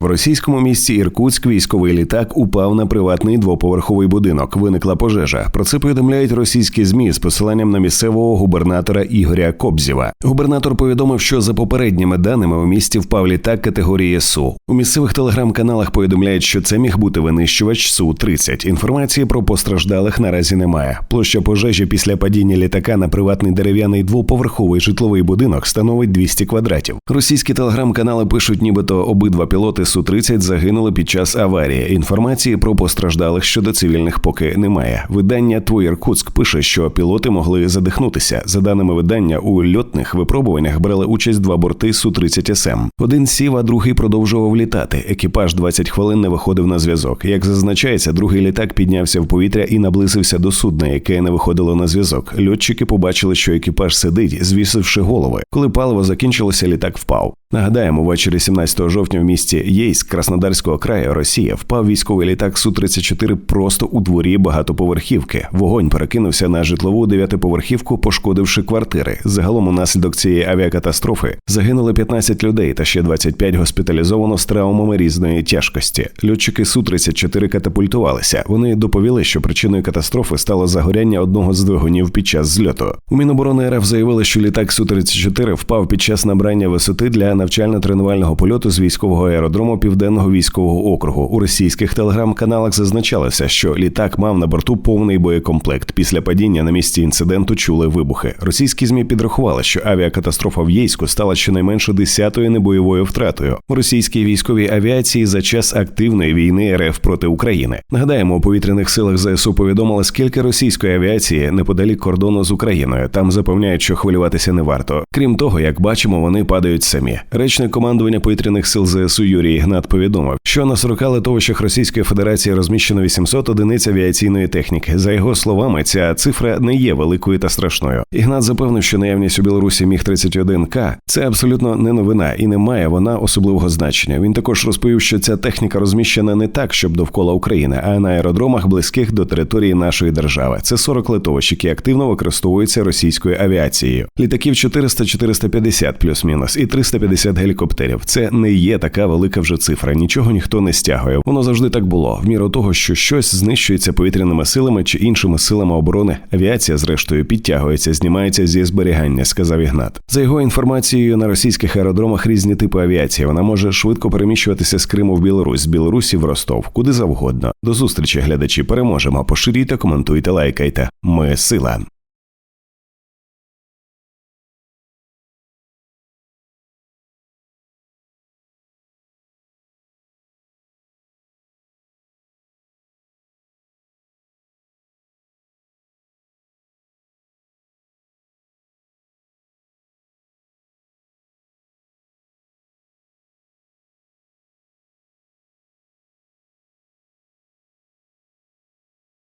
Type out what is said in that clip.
в російському місті Іркутськ. Військовий літак упав на приватний двоповерховий будинок. Виникла пожежа. Про це повідомляють російські змі з посиланням на місцевого губернатора Ігоря Кобзєва. Губернатор повідомив, що за попередніми даними у місті впав літак категорії Су. У місцевих телеграм-каналах повідомляють, що це міг бути винищувач Су 30 Інформації про постраждалих наразі немає. Площа пожежі після падіння літака на приватний дерев'яний двоповерховий житловий будинок становить 200 квадратів. Російські телеграм-канали пишуть, нібито обидва пілоти су 30 загинули під час аварії. Інформації про постраждалих щодо цивільних поки немає. Видання Твой Іркутськ пише, що пілоти могли задихнутися. За даними видання, у льотних випробуваннях брали участь два борти су 30 СМ. Один сів, а другий продовжував літати. Екіпаж 20 хвилин не виходив на зв'язок. Як зазначається, другий літак піднявся в повітря і наблизився до судна, яке не виходило на зв'язок. Льотчики побачили, що екіпаж сидить, звісивши голови. Коли паливо закінчилося, літак впав. Нагадаємо, ввечері 17 жовтня в місті Єйськ Краснодарського краю Росія впав військовий літак су 34 просто у дворі багатоповерхівки. Вогонь перекинувся на житлову дев'ятиповерхівку, пошкодивши квартири. Загалом, унаслідок цієї авіакатастрофи загинули 15 людей та ще 25 госпіталізовано з травмами різної тяжкості. Льотчики су 34 катапультувалися. Вони доповіли, що причиною катастрофи стало загоряння одного з двигунів під час зльоту. У Міноборони РФ заявили, що літак су 34 впав під час набрання висоти для навчально-тренувального польоту з військового аеродрому Південного військового округу. У російських телеграм-каналах зазначалося, що літак мав на борту повний боєкомплект. Після падіння на місці інциденту чули вибухи. Російські змі підрахували, що авіакатастрофа в Єйську стала щонайменше десятою небойовою втратою у російській військовій авіації за час активної війни РФ проти України. Нагадаємо, у повітряних силах ЗСУ повідомили, скільки російської авіації неподалік кордону з Україною. Там запевняють, що хвилюватися не варто. Крім того, як бачимо, вони падають самі. Речник командування повітряних сил ЗСУ Юрій Ігнат повідомив, що на 40 литовищах Російської Федерації розміщено 800 одиниць авіаційної техніки. За його словами, ця цифра не є великою та страшною. Ігнат запевнив, що наявність у Білорусі міг 31 к це абсолютно не новина і не має вона особливого значення. Він також розповів, що ця техніка розміщена не так, щоб довкола України, а на аеродромах близьких до території нашої держави. Це 40 литовищ, які активно використовуються російською авіацією. Літаків 400-450 плюс-мінус і 350 гелікоптерів. Це не є така велика вже цифра. Нічого ніхто не стягує. Воно завжди так було. В міру того, що щось знищується повітряними силами чи іншими силами оборони. Авіація, зрештою, підтягується, знімається зі зберігання, сказав Ігнат. За його інформацією, на російських аеродромах різні типи авіації. Вона може швидко переміщуватися з Криму в Білорусь, з Білорусі в Ростов, куди завгодно. До зустрічі, глядачі. Переможемо. Поширюйте, коментуйте, лайкайте. Ми сила.